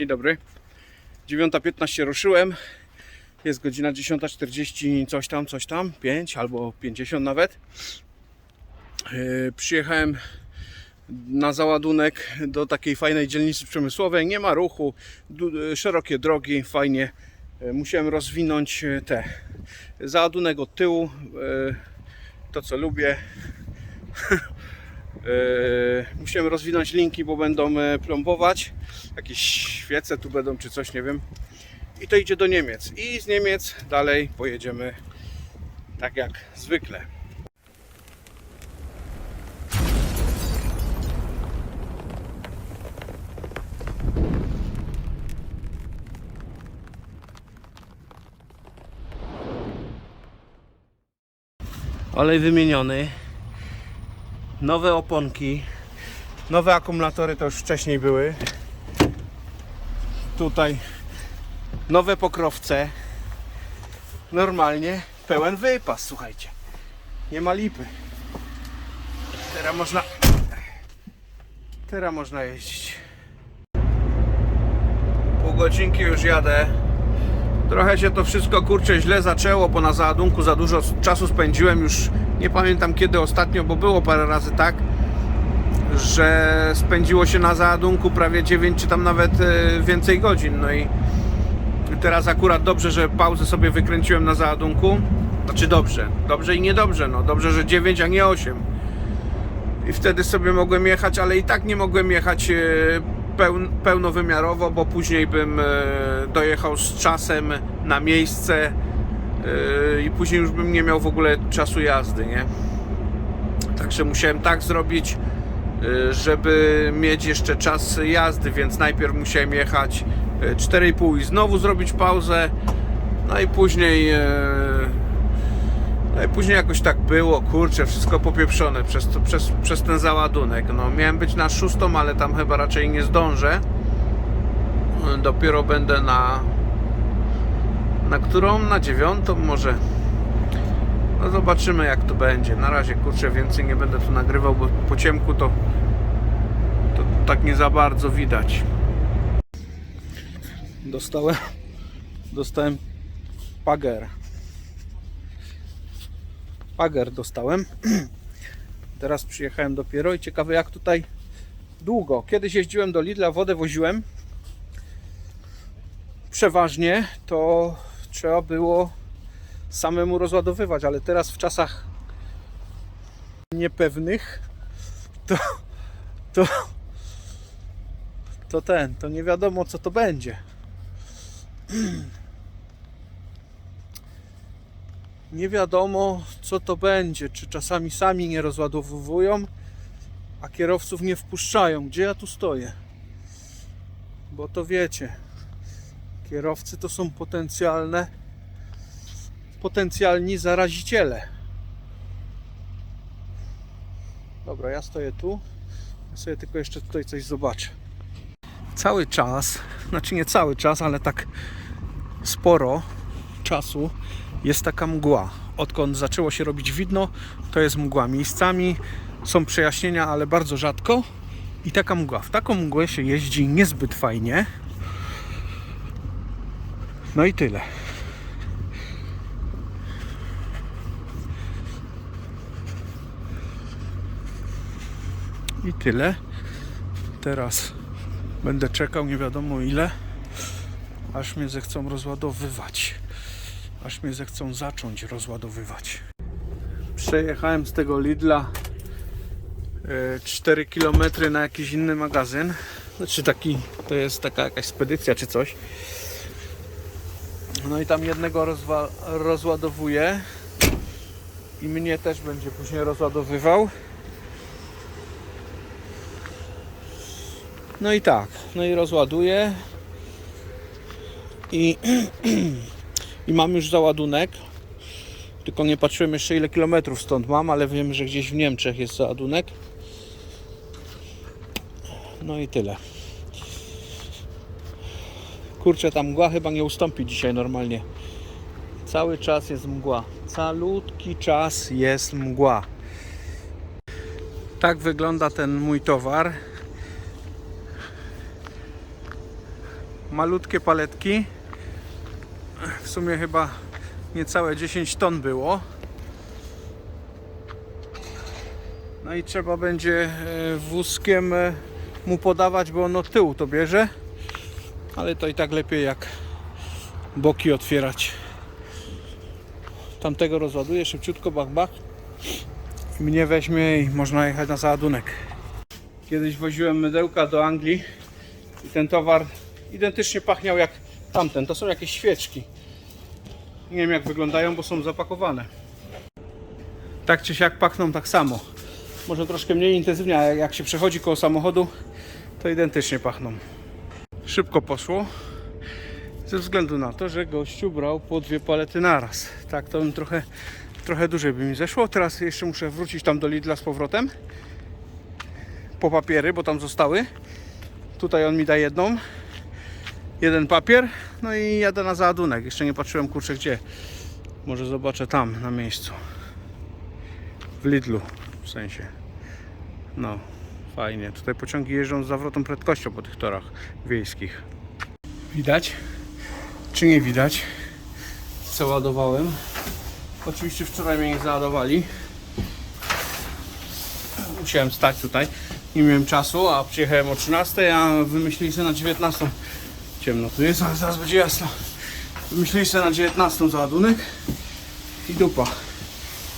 Dzień dobry. 9.15 ruszyłem. Jest godzina 10.40, coś tam, coś tam, 5 albo 50 nawet. Yy, Przyjechałem na załadunek do takiej fajnej dzielnicy przemysłowej. Nie ma ruchu, du- szerokie drogi, fajnie. Yy, Musiałem rozwinąć te załadunek od tyłu. yy, To co lubię. Yy, Musiałem rozwinąć linki, bo będą e, plombować. Jakieś świece tu będą, czy coś, nie wiem. I to idzie do Niemiec. I z Niemiec dalej pojedziemy tak jak zwykle. Olej wymieniony. Nowe oponki. Nowe akumulatory to już wcześniej były. Tutaj nowe pokrowce. Normalnie pełen wypas, słuchajcie. Nie ma lipy. Teraz można Teraz można jeździć. Pół godzinki już jadę. Trochę się to wszystko kurczę źle zaczęło, bo na załadunku za dużo czasu spędziłem już nie pamiętam kiedy ostatnio, bo było parę razy tak, że spędziło się na załadunku prawie 9 czy tam nawet e, więcej godzin. No i teraz akurat dobrze, że pauzę sobie wykręciłem na załadunku. Znaczy dobrze, dobrze i niedobrze. No dobrze, że 9, a nie 8. I wtedy sobie mogłem jechać, ale i tak nie mogłem jechać e, pełn, pełnowymiarowo, bo później bym e, dojechał z czasem na miejsce i później już bym nie miał w ogóle czasu jazdy, nie? Także musiałem tak zrobić, e, żeby mieć jeszcze czas jazdy, więc najpierw musiałem jechać e, 4,5 i znowu zrobić pauzę, no i później no i później jakoś tak było, kurczę, wszystko popieprzone przez, to, przez, przez ten załadunek. No, miałem być na szóstą, ale tam chyba raczej nie zdążę. Dopiero będę na. Na którą? Na dziewiątą może. No zobaczymy jak to będzie. Na razie kurczę więcej nie będę tu nagrywał, bo po ciemku to, to tak nie za bardzo widać. Dostałem. Dostałem pager. Pager dostałem. Teraz przyjechałem dopiero i ciekawe jak tutaj długo. Kiedyś jeździłem do Lidla, wodę woziłem. Przeważnie to trzeba było samemu rozładowywać, ale teraz w czasach niepewnych to to to ten, to nie wiadomo co to będzie. nie wiadomo co to będzie, czy czasami sami nie rozładowują, a kierowców nie wpuszczają. Gdzie ja tu stoję? Bo to wiecie, kierowcy to są potencjalne potencjalni zaraziciele. Dobra, ja stoję tu. Ja sobie tylko jeszcze tutaj coś zobaczę. Cały czas, znaczy nie cały czas, ale tak sporo czasu jest taka mgła. Odkąd zaczęło się robić widno, to jest mgła. Miejscami są przejaśnienia, ale bardzo rzadko. I taka mgła. W taką mgłę się jeździ niezbyt fajnie. No i tyle. I tyle. Teraz będę czekał nie wiadomo ile, aż mnie zechcą rozładowywać aż mnie zechcą zacząć rozładowywać. Przejechałem z tego Lidla e, 4 km na jakiś inny magazyn. Znaczy taki, to jest taka jakaś spedycja czy coś. No i tam jednego rozładowuję i mnie też będzie później rozładowywał. No i tak, no i rozładuję i i mam już załadunek. Tylko nie patrzyłem jeszcze ile kilometrów stąd mam, ale wiem, że gdzieś w Niemczech jest załadunek. No i tyle. Kurczę, ta mgła chyba nie ustąpi dzisiaj normalnie. Cały czas jest mgła. Calutki czas jest mgła. Tak wygląda ten mój towar. malutkie paletki. W sumie chyba niecałe 10 ton było. No i trzeba będzie e, wózkiem e, mu podawać, bo on od tyłu to bierze. Ale to i tak lepiej jak boki otwierać. Tamtego rozładuję szybciutko, bach, bach. I mnie weźmie i można jechać na załadunek. Kiedyś woziłem mydełka do Anglii i ten towar identycznie pachniał jak tamten. To są jakieś świeczki. Nie wiem jak wyglądają, bo są zapakowane. Tak czy siak pachną tak samo. Może troszkę mniej intensywnie, ale jak się przechodzi koło samochodu, to identycznie pachną. Szybko poszło. Ze względu na to, że gościu brał po dwie palety naraz. Tak to bym trochę, trochę dłużej by mi zeszło. Teraz jeszcze muszę wrócić tam do Lidla z powrotem. Po papiery, bo tam zostały. Tutaj on mi da jedną. Jeden papier. No i jadę na załadunek. Jeszcze nie patrzyłem kurczę gdzie. Może zobaczę tam na miejscu. W Lidlu w sensie. No, fajnie. Tutaj pociągi jeżdżą z zawrotą prędkością po tych torach wiejskich. Widać? Czy nie widać? Co ładowałem? Oczywiście wczoraj mnie nie załadowali. Musiałem stać tutaj. Nie miałem czasu, a przyjechałem o 13, a wymyślili sobie na 19. Ciemno tu jest, ale zaraz będzie jasno. Wymyślili sobie na 19 załadunek i dupa.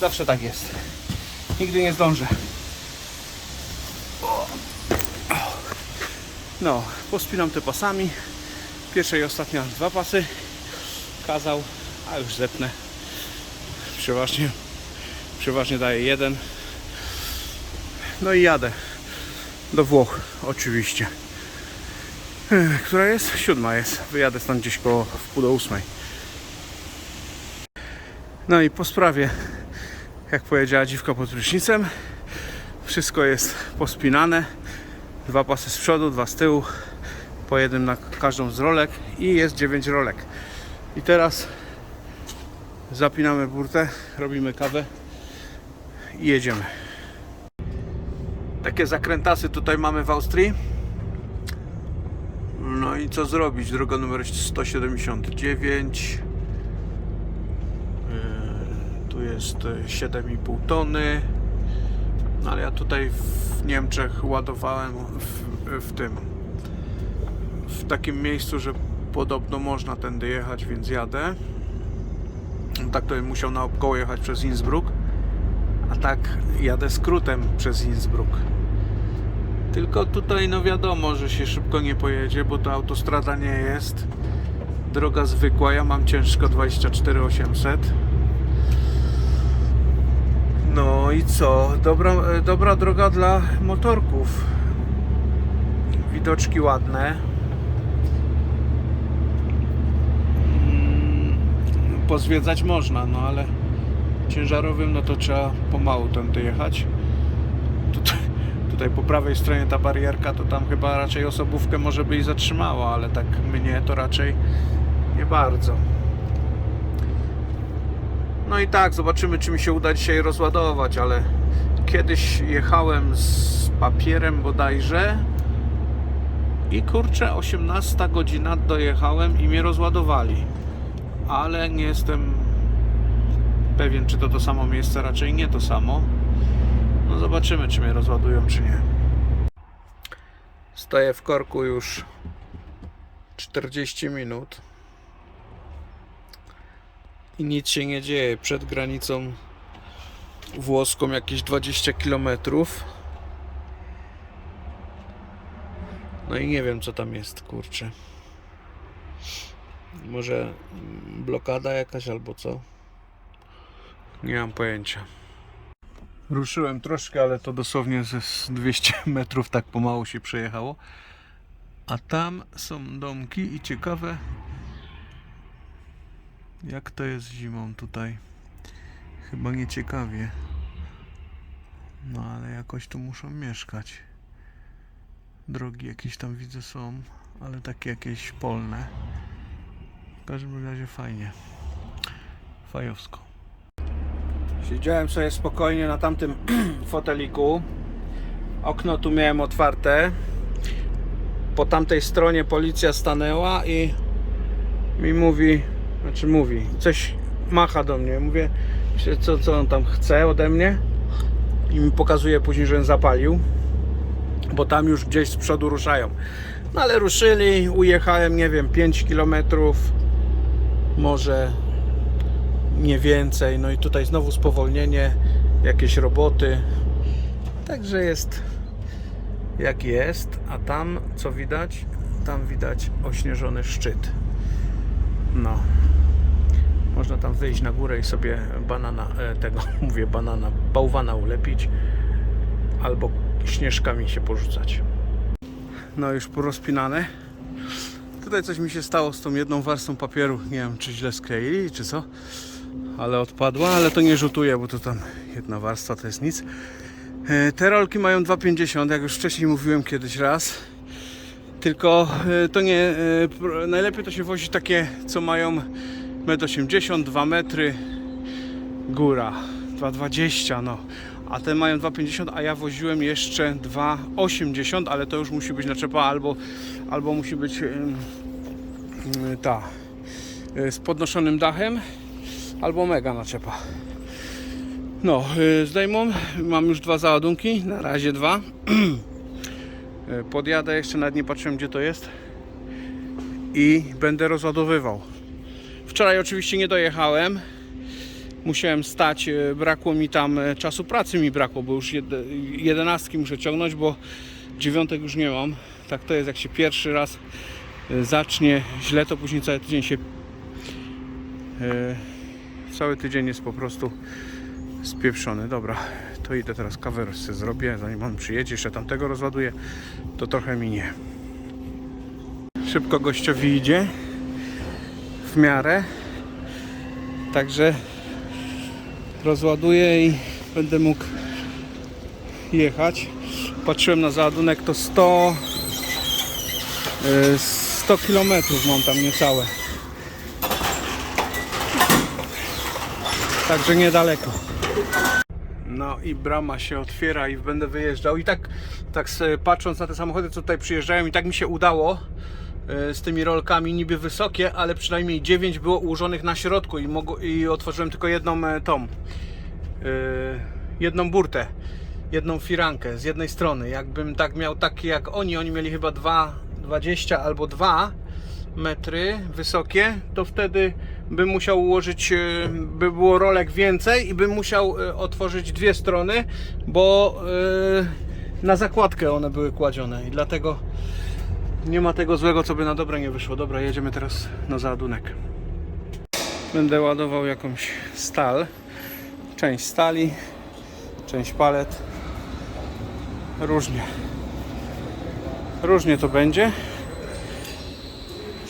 Zawsze tak jest. Nigdy nie zdążę. No, pospinam te pasami. Pierwsze i ostatnie aż dwa pasy. Kazał, a już zetnę. Przeważnie, przeważnie daję jeden. No i jadę do Włoch, oczywiście. Która jest? Siódma jest. Wyjadę stąd gdzieś koło pół do ósmej. No i po sprawie, jak powiedziała dziwka pod prysznicem, wszystko jest pospinane. Dwa pasy z przodu, dwa z tyłu, po jednym na każdą z rolek i jest 9 rolek. I teraz zapinamy burtę, robimy kawę i jedziemy. Takie zakrętasy tutaj mamy w Austrii. No i co zrobić? Droga numer 179. Yy, Tu jest yy, 7,5 tony. No ale ja tutaj w Niemczech ładowałem w, w tym. W takim miejscu, że podobno można tędy jechać, więc jadę. Tak to bym musiał naokoło jechać przez Innsbruck. A tak jadę skrótem przez Innsbruck. Tylko tutaj no wiadomo, że się szybko nie pojedzie, bo to autostrada nie jest. Droga zwykła, ja mam ciężko 24800. No i co? Dobra, e, dobra droga dla motorków. Widoczki ładne. Mm, Pozwiedzać można, no ale ciężarowym no to trzeba pomału tędy jechać. Tutaj, tutaj po prawej stronie ta barierka to tam chyba raczej osobówkę może by i zatrzymała, ale tak mnie to raczej nie bardzo. No i tak, zobaczymy czy mi się uda dzisiaj rozładować, ale kiedyś jechałem z papierem bodajże i kurczę 18 godzina dojechałem i mnie rozładowali. Ale nie jestem pewien czy to to samo miejsce, raczej nie to samo. No zobaczymy czy mnie rozładują czy nie. Stoję w korku już 40 minut i nic się nie dzieje. Przed granicą włoską jakieś 20 km. No i nie wiem co tam jest, kurczę. Może blokada jakaś albo co? Nie mam pojęcia. Ruszyłem troszkę, ale to dosłownie ze z 200 metrów tak pomału się przejechało. A tam są domki i ciekawe jak to jest zimą tutaj? Chyba nie ciekawie. No ale jakoś tu muszą mieszkać. Drogi jakieś tam widzę są, ale takie jakieś polne. W każdym razie fajnie. Fajowsko. Siedziałem sobie spokojnie na tamtym foteliku. Okno tu miałem otwarte. po tamtej stronie policja stanęła i mi mówi, znaczy mówi, coś macha do mnie. Mówię, co, co on tam chce ode mnie. I mi pokazuje później, że zapalił, bo tam już gdzieś z przodu ruszają. No ale ruszyli, ujechałem, nie wiem, 5 km, może nie więcej. No i tutaj znowu spowolnienie, jakieś roboty. Także jest jak jest, a tam co widać? Tam widać ośnieżony szczyt. No. Można tam wyjść na górę i sobie banana, e, tego mówię banana, bałwana ulepić albo śnieżkami się porzucać. No już porozpinane. Tutaj coś mi się stało z tą jedną warstwą papieru. Nie wiem, czy źle skleili, czy co. Ale odpadła, ale to nie rzutuje, bo to tam jedna warstwa to jest nic. E, Te rolki mają 2,50, jak już wcześniej mówiłem kiedyś raz. Tylko e, to nie. Najlepiej to się wozi takie, co mają 1,80 m, 2 metry góra. 2,20 no. A te mają 2,50, a ja woziłem jeszcze 2,80, ale to już musi być naczepa albo, albo musi być em, em, ta e, z podnoszonym dachem, albo mega naczepa. No, y, zdejmą. Mam już dwa załadunki, na razie dwa. Y, Podjadę, jeszcze nawet nie patrzyłem gdzie to jest. I będę rozładowywał. Wczoraj oczywiście nie dojechałem. Musiałem stać, y, brakło mi tam y, czasu pracy mi brakło, bo już jed- jedenastki muszę ciągnąć, bo dziewiątek już nie mam. Tak to jest, jak się pierwszy raz y, zacznie źle, to później cały tydzień się cały tydzień jest po prostu spieprzony. Dobra, to idę teraz kawę zrobię, zanim on przyjedzie, jeszcze tamtego rozładuję, to trochę minie. Szybko gościowi idzie, w miarę, także rozładuję i będę mógł jechać. Patrzyłem na załadunek, to 100 y, 100 km mam tam niecałe. Także niedaleko. No i brama się otwiera i będę wyjeżdżał. I tak, tak patrząc na te samochody, co tutaj przyjeżdżają, i tak mi się udało z tymi rolkami niby wysokie, ale przynajmniej 9 było ułożonych na środku i, mogło, i otworzyłem tylko jedną e, tą, e, jedną burtę, jedną firankę z jednej strony. Jakbym tak miał takie jak oni, oni mieli chyba 2,20 albo 2 metry wysokie, to wtedy bym musiał ułożyć, e, by było rolek więcej i bym musiał e, otworzyć dwie strony, bo e, na zakładkę one były kładzione i dlatego nie ma tego złego, co by na dobre nie wyszło. Dobra, jedziemy teraz na załadunek. Będę ładował jakąś stal, część stali, część palet. Różnie. Różnie to będzie.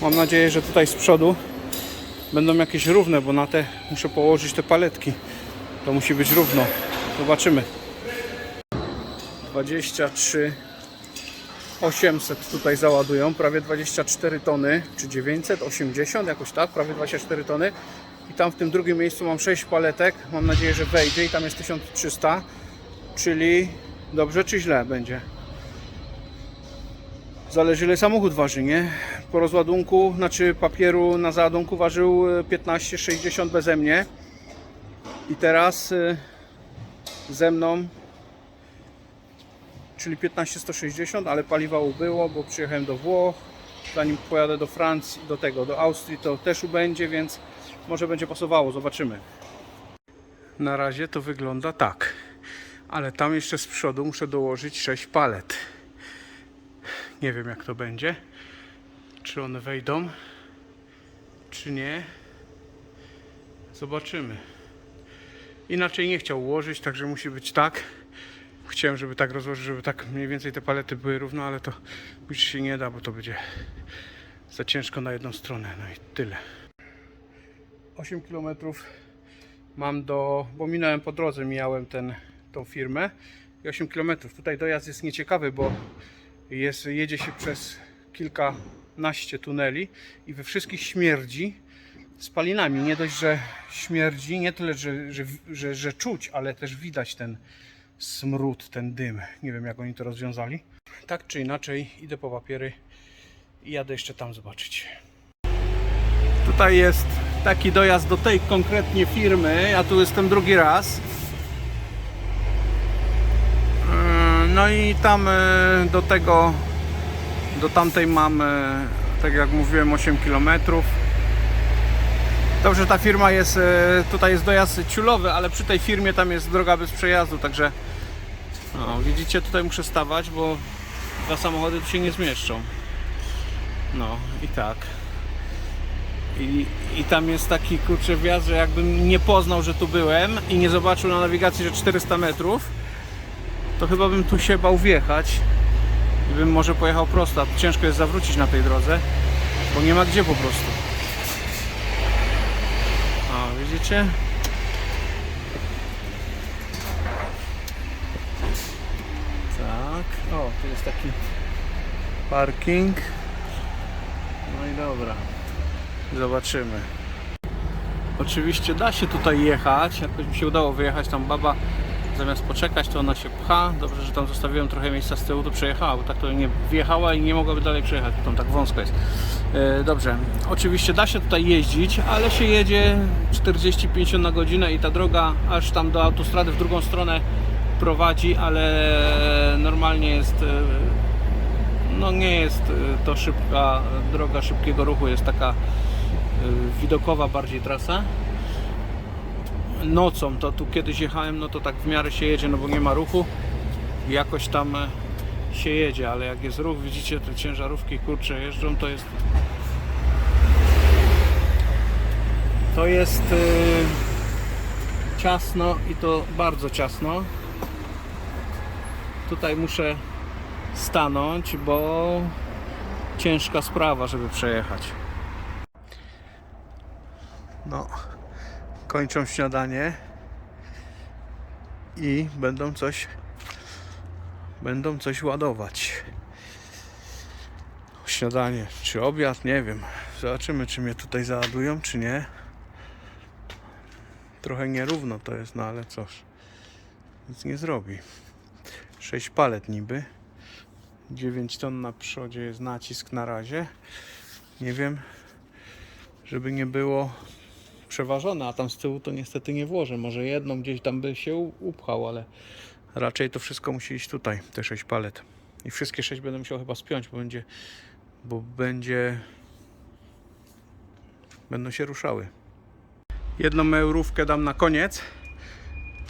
Mam nadzieję, że tutaj z przodu będą jakieś równe, bo na te muszę położyć te paletki. To musi być równo. Zobaczymy. 23 800 tutaj załadują, prawie 24 tony, czy 980, jakoś tak, prawie 24 tony. I tam w tym drugim miejscu mam 6 paletek. Mam nadzieję, że wejdzie i tam jest 1300, czyli dobrze czy źle będzie. Zależy ile samochód waży, nie? Po rozładunku, znaczy papieru na załadunku ważył e, 15,60 beze mnie. I teraz e, ze mną, czyli 15,160, ale paliwa ubyło, bo przyjechałem do Włoch. Zanim pojadę do Francji, do tego, do Austrii, to też ubędzie, więc może będzie pasowało, zobaczymy. Na razie to wygląda tak. Ale tam jeszcze z przodu muszę dołożyć 6 palet. Nie wiem jak to będzie. Czy one wejdą, czy nie. Zobaczymy. Inaczej nie chciał ułożyć, także musi być tak. Chciałem, żeby tak rozłożyć, żeby tak mniej więcej te palety były równo, ale to już się nie da, bo to będzie za ciężko na jedną stronę. No i tyle. 8 km mam do, bo minąłem po drodze, mijałem ten, tą firmę i 8 km. Tutaj dojazd jest nieciekawy, bo jest, jedzie się przez kilkanaście tuneli i we wszystkich śmierdzi spalinami. Nie dość, że śmierdzi, nie tyle, że, że, że, że czuć, ale też widać ten smród, ten dym. Nie wiem, jak oni to rozwiązali. Tak czy inaczej, idę po papiery i jadę jeszcze tam zobaczyć. Tutaj jest taki dojazd do tej konkretnie firmy. Ja tu jestem drugi raz. Yy, No i tam yy, do tego, do tamtej mam, yy, tak jak mówiłem, 8 km. Dobrze, ta firma jest, yy, tutaj jest dojazd ciulowy, ale przy tej firmie tam jest droga bez przejazdu, także no, widzicie, tutaj muszę stawać, bo dwa samochody tu się nie zmieszczą. No i tak. I, I tam jest taki kurczę wjazd, że jakbym nie poznał, że tu byłem i nie zobaczył na nawigacji, że 400 metrów, to chyba bym tu się bał wjechać i bym może pojechał prosto. Ciężko jest zawrócić na tej drodze, bo nie ma gdzie po prostu. Widzicie? Tak. O, tu jest taki parking. No i dobra. Zobaczymy. Oczywiście da się tutaj jechać. Jakoś mi się udało wyjechać. Tam baba zamiast poczekać, to ona się pcha. Dobrze, że tam zostawiłem trochę miejsca z tyłu, to przejechała, bo tak to nie wjechała i nie mogłaby dalej przejechać, tam tak wąsko jest. E, dobrze, oczywiście da się tutaj jeździć, ale się jedzie 40-50 na godzinę i ta droga aż tam do autostrady w drugą stronę prowadzi, ale normalnie jest e, no nie jest y, to szybka droga szybkiego ruchu, jest taka widokowa bardziej trasa. Nocą to tu kiedyś jechałem, no to tak w miarę się jedzie, no bo nie ma ruchu. Jakoś tam e, się jedzie, ale jak jest ruch, widzicie te ciężarówki kurcze jeżdżą, to jest to jest y, ciasno i to bardzo ciasno. Tutaj muszę stanąć, bo ciężka sprawa, żeby przejechać. No, kończą śniadanie i będą coś będą coś ładować. Śniadanie czy obiad, nie wiem. Zobaczymy, czy mnie tutaj załadują, czy nie. Trochę nierówno to jest, no ale cóż. Nic nie zrobi. 6 palet niby. 9 ton na przodzie jest nacisk na razie. Nie wiem, żeby nie było przeważone, a tam z tyłu to niestety nie włożę. Może jedną gdzieś tam by się upchał, ale raczej to wszystko musi iść tutaj, te 6 palet. I wszystkie 6 będę musiał chyba spiąć, bo będzie, bo będzie, będą się ruszały. Jedną eurówkę dam na koniec,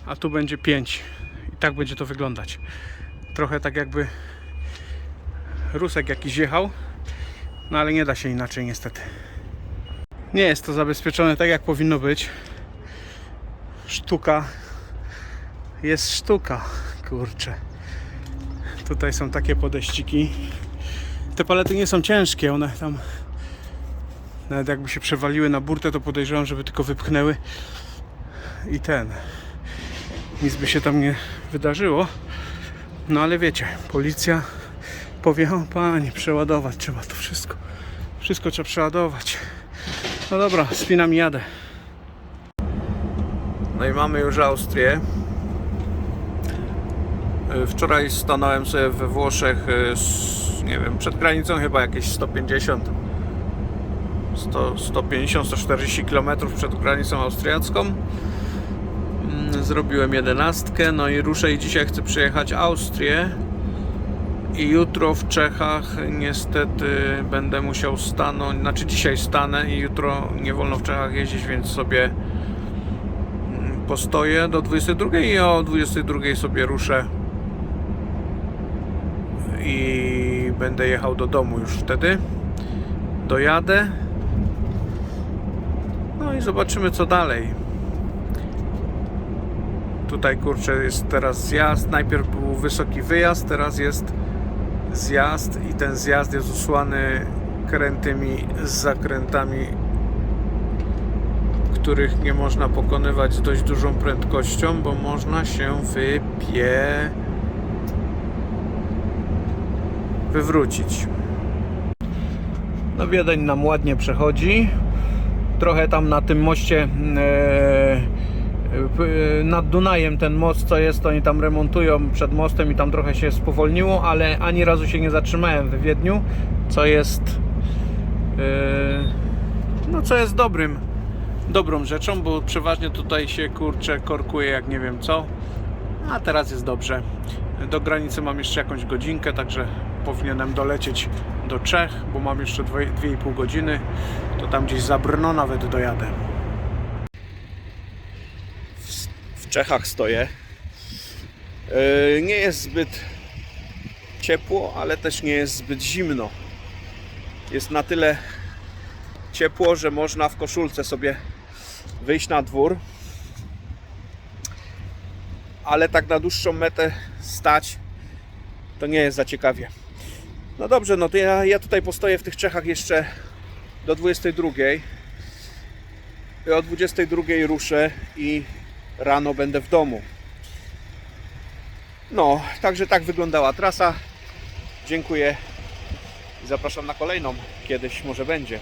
a tu będzie 5. I tak będzie to wyglądać. Trochę tak jakby rusek jakiś jechał, no ale nie da się inaczej niestety. Nie jest to zabezpieczone tak jak powinno być. Sztuka jest sztuka, kurczę. Tutaj są takie podeściki. Te palety nie są ciężkie, one tam nawet jakby się przewaliły na burtę, to podejrzewam, żeby tylko wypchnęły i ten. Nic by się tam nie wydarzyło. No ale wiecie, policja powie, o panie, przeładować trzeba to wszystko. Wszystko trzeba przeładować. No dobra, spinam i jadę. No i mamy już Austrię. Y, Wczoraj stanąłem sobie we Włoszech, s- nie wiem, przed granicą chyba jakieś 150 100, 150, 140 km przed granicą austriacką. Mm, Zrobiłem jedenastkę, no i ruszę i dzisiaj chcę przejechać Austrię. I jutro w Czechach niestety będę musiał stanąć, znaczy dzisiaj stanę i jutro nie wolno w Czechach jeździć, więc sobie mm, postoję do 22 i o 22 sobie ruszę i będę jechał do domu już wtedy. Dojadę. No i zobaczymy co dalej. Tutaj kurczę jest teraz zjazd. Najpierw był wysoki wyjazd, teraz jest zjazd i ten zjazd jest usłany krętymi zakrętami, których nie można pokonywać z dość dużą prędkością, bo można się wypie wywrócić. No Wiedeń nam ładnie przechodzi. Trochę tam na tym moście p- nad Dunajem ten most co jest, oni tam remontują przed mostem i tam trochę się spowolniło, ale ani razu się nie zatrzymałem we Wiedniu, co jest no co jest dobrym, dobrą rzeczą, bo przeważnie tutaj się kurczę korkuje jak nie wiem co. A teraz jest dobrze. Do granicy mam jeszcze jakąś godzinkę, także powinienem dolecieć do Czech, bo mam jeszcze dwie- 2,5 godziny. To tam gdzieś za Brno nawet dojadę. W, w Czechach stoję. Yy, nie jest zbyt ciepło, ale też nie jest zbyt zimno. Jest na tyle ciepło, że można w koszulce sobie wyjść na dwór. Ale tak na dłuższą metę stać to nie jest za ciekawie. No dobrze, no to ja, ja tutaj postoję w tych Czechach jeszcze do 22. I O 22 ruszę i rano będę w domu. No, także tak wyglądała trasa. Dziękuję zapraszam na kolejną. Kiedyś może będzie.